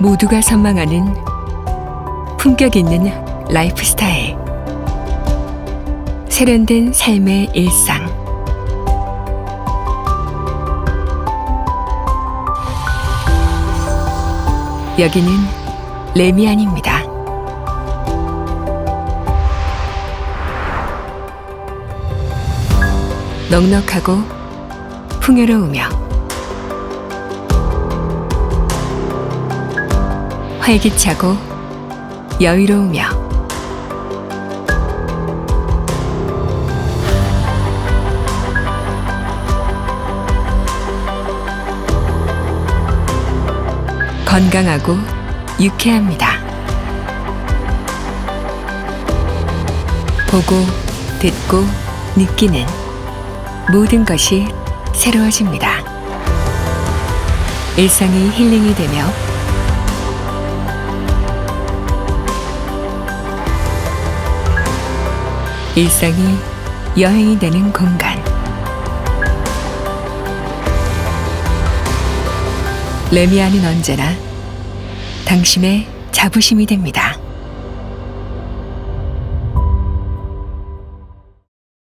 모두가 선망하는 품격 있는 라이프 스타일. 세련된 삶의 일상. 여기는 레미안입니다. 넉넉하고 풍요로우며 활기차고 여유로우며 건강하고 유쾌합니다. 보고 듣고 느끼는 모든 것이 새로워집니다. 일상이 힐링이 되며 일상이 여행이 되는 공간. 레미안은 언제나 당신의 자부심이 됩니다.